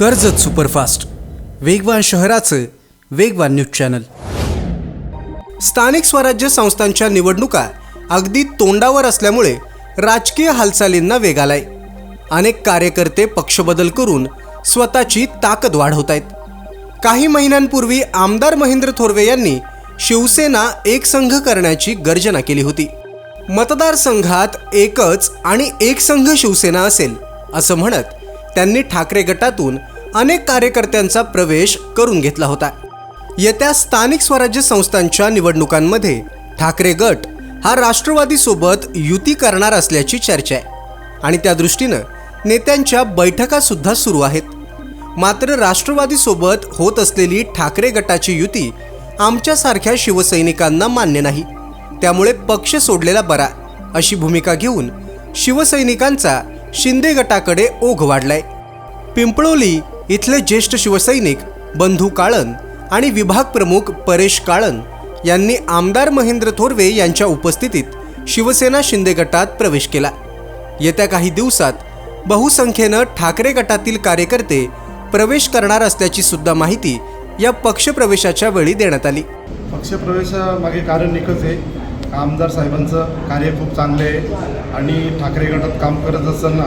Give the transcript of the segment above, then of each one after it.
Karjat superfast. वेगवान शहराचं वेगवान न्यूज चॅनल. स्थानिक स्वराज्य संस्थांच्या निवडणुका अगदी तोंडावर असल्यामुळे राजकीय हालचालींना वेग आलाय. अनेक कार्यकर्ते पक्षबदल करून स्वतःची ताकद वाढवत आहेत. काही महिन्यांपूर्वी आमदार महेंद्र थोरवे यांनी शिवसेना एक संघ करण्याची गर्जना केली होती. मतदारसंघात एकच आणि एक संघ शिवसेना असेल असं म्हणत त्यांनी ठाकरे गटातून अनेक कार्यकर्त्यांचा प्रवेश करून घेतला होता. येत्या स्थानिक स्वराज्य संस्थांच्या निवडणुकांमध्ये ठाकरे गट हा राष्ट्रवादीसोबत युती करणार असल्याची चर्चा आहे. आणि त्या दृष्टीनं नेत्यांच्या बैठकासुद्धा सुरू आहेत. मात्र राष्ट्रवादीसोबत होत असलेली ठाकरे गटाची युती आमच्यासारख्या शिवसैनिकांना मान्य नाही. त्यामुळे पक्ष सोडलेला बरा अशी भूमिका घेऊन शिवसैनिकांचा शिंदे गटाकडे ओघ वाढलाय. पिंपळोली इथले ज्येष्ठ शिवसैनिक बंधू काळन आणि विभाग प्रमुख परेश काळन यांनी आमदार महेंद्र थोरवे यांच्या उपस्थितीत शिवसेना शिंदे गटात प्रवेश केला. येत्या काही दिवसात बहुसंख्येनं ठाकरे गटातील कार्यकर्ते प्रवेश करणार असल्याची सुद्धा माहिती या पक्षप्रवेशाच्या वेळी देण्यात आली. पक्षप्रवेशामागे कारण एकच आहे आमदार साहेबांचं कार्य खूप चांगले आहे आणि ठाकरे गटात काम करत असताना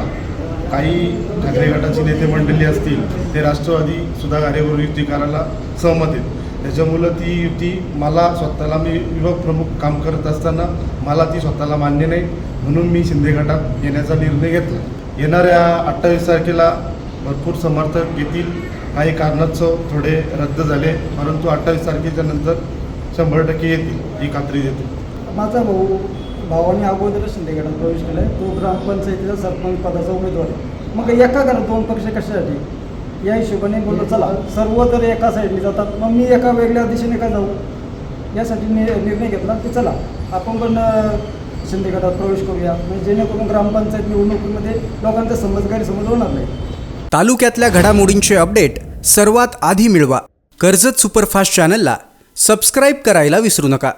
काही ठाकरे गटाची नेते मंडळी असतील ते राष्ट्रवादी सुद्धा कार्यावर युती करायला सहमत आहेत. त्याच्यामुळं ती युती मला स्वतःला मी विभाग प्रमुख काम करत असताना मला ती स्वतःला मान्य नाही. म्हणून मी शिंदे गटात येण्याचा निर्णय घेतला. येणाऱ्या अठ्ठावीस तारखेला भरपूर समर्थक येतील. काही कारणास्तव थोडे रद्द झाले परंतु अठ्ठावीस तारखेच्या नंतर शंभर टक्के येतील ही खात्री देतो. माझा भाऊ भावाने अगोदर शिंदे गटात प्रवेश केला आहे तो ग्रामपंचायतीचा सरपंच पदाचा उमेदवार आहे. मग एका घरात दोन पक्ष कशासाठी? या हिशोबाने बोललो चला सर्व जर एका साईडने जातात. मग मी एका वेगळ्या दिशेने का जाऊ? यासाठी नि निर्णय घेतला की चला आपण पण शिंदे गटात प्रवेश करूया. म्हणजे जेणेकरून ग्रामपंचायत निवडणुकीमध्ये लोकांचा समज गैरसमज होणार नाही. तालुक्यातल्या घडामोडींचे अपडेट सर्वात आधी मिळवा. कर्जत सुपरफास्ट चॅनलला सबस्क्राईब करायला विसरू नका.